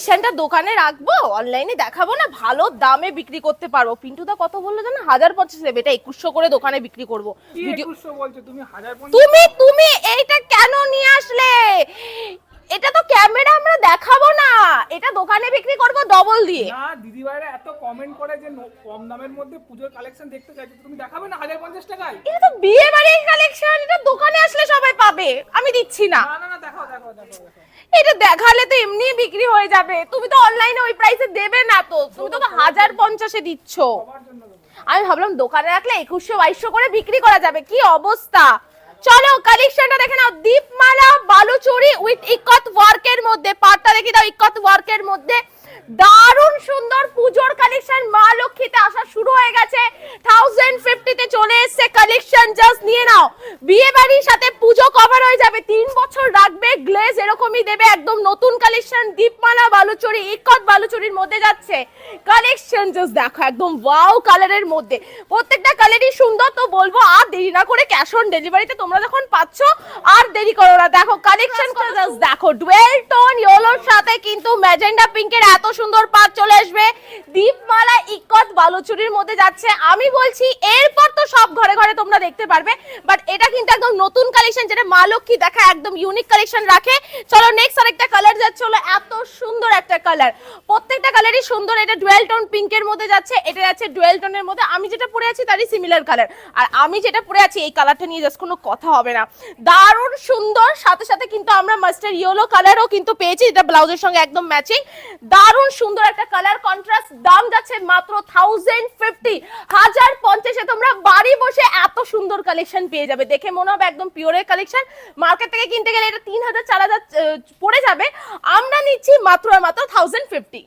Centre দোকানে রাখব অনলাইনে দেখাবো না ভালো দামে বিক্রি করতে পারব। পিন্টুদা কত বলল জানো? হাজার পঞ্চাশ দেবে এটা একুশশো করে দোকানে বিক্রি করব। তুমি তুমি তুমি এইটা কেন নিয়ে আসলে? এটা তো ক্যামেরা আমরা দেখাবো না। এটা দোকানে বিক্রি করব ডবল দিয়ে। না দিদি ভাইরা এত কমেন্ট করে যে কম দামের মধ্যে পুজোর কালেকশন দেখতে চাইছো তুমি দেখাবে না হাজার পঞ্চাশ টাকায়? এটা তো বিয়ে বাড়ির কালেকশন এটা দোকানে আসলে সবাই পাবে আমি দিচ্ছি না না এটা দেখালে তো এমনি বিক্রি হয়ে যাবে। তুমি তো অনলাইনে ওই প্রাইসে দেবে না তো। তুমি তো হাজার পঞ্চাশে দিচ্ছ। আমি ভাবলাম দোকানে রাখলে একুশশো বাইশশো করে বিক্রি করা যাবে। কি অবস্থা? চলো কালেকশনটা দেখে নাও। দীপমালা, বালুচুরি উইথ ইকত ওয়ার্কের মধ্যে, পাটটা দেখি দাও ইকত ওয়ার্কের মধ্যে। দারুণ সুন্দর পুজোর কালেকশন মা লক্ষ্মীতে আসা শুরু হয়ে গেছে। থাউজেন্ড ফিফটিতে চলে এসছে কালেকশন জাস্ট নিয়ে নাও। বিয়ে বাড়ির সাথে পুজো কভার হয়ে যাবে। তিন বছর রাখবে গ্লেজ এরকমই দেবে, একদম নতুন কালেকশন দীপমালা, বালুচুরি ইকত বালুচুরির মধ্যে যাচ্ছে। কালেকশন জাস্ট দেখো, একদম ওয়াও কালারের মধ্যে। প্রত্যেকটা কালারই সুন্দর, তো বলব আর দেরি না করে ক্যাশ অন ডেলিভারিতে তোমরা যখন পাচ্ছ, আর দেরি করো না। দেখো কালেকশন করে দেখো ডুয়েল টোন ইয়েলোর সাথে কিন্তু ম্যাজেন্ডা পিঙ্কের এত সুন্দর পাত চলে আসবে। দীপমালা ইকত বালুচুরির মধ্যে যাচ্ছে। আমি বলছি, এরপর তো সব ঘরে ঘরে তোমরা দেখতে পারবে বাট এটা কিন্তু একদম নতুন কালেকশন যেটা মা লক্ষ্মী দেখা একদম ইউনিক কালেকশন রাখে। চলো নেক্সট আরেকটা কালার যাচ্ছে হলো এত সুন্দর একটা কালার প্রত্যেকটা কালারই সুন্দর, এটা ডুয়েল টোন পিঙ্কের মধ্যে যাচ্ছে, এটা যাচ্ছে ডুয়েল টোনের মধ্যে। আমি যেটা পরে আছি, তারই সিমিলার কালার আর আমি যেটা পরে আছি, এই কালারটা নিয়ে জাস্ট কোনো কথা হবে না। দারুণ সুন্দর, সাথে সাথে কিন্তু আমরা মাস্টার ইয়েলো কালারও কিন্তু পেয়েছি এটা ব্লাউজের সঙ্গে একদম ম্যাচিং দারুণ সুন্দর একটা কালার কন্ট্রাস্ট দাম যাচ্ছে মাত্র থাউজেন্ড ফিফটি হাজার পঞ্চাশে তোমরা বাড়ি বসে এত সুন্দর কালেকশন পেয়ে যাবে। দেখে মনে হবে একদম পিওরের কালেকশন মার্কেট থেকে কিনতে গেলে এটা তিন হাজার, চার হাজার পড়ে যাবে। আমরা নিচ্ছি মাত্র মাত্র থাউজেন্ড ফিফটি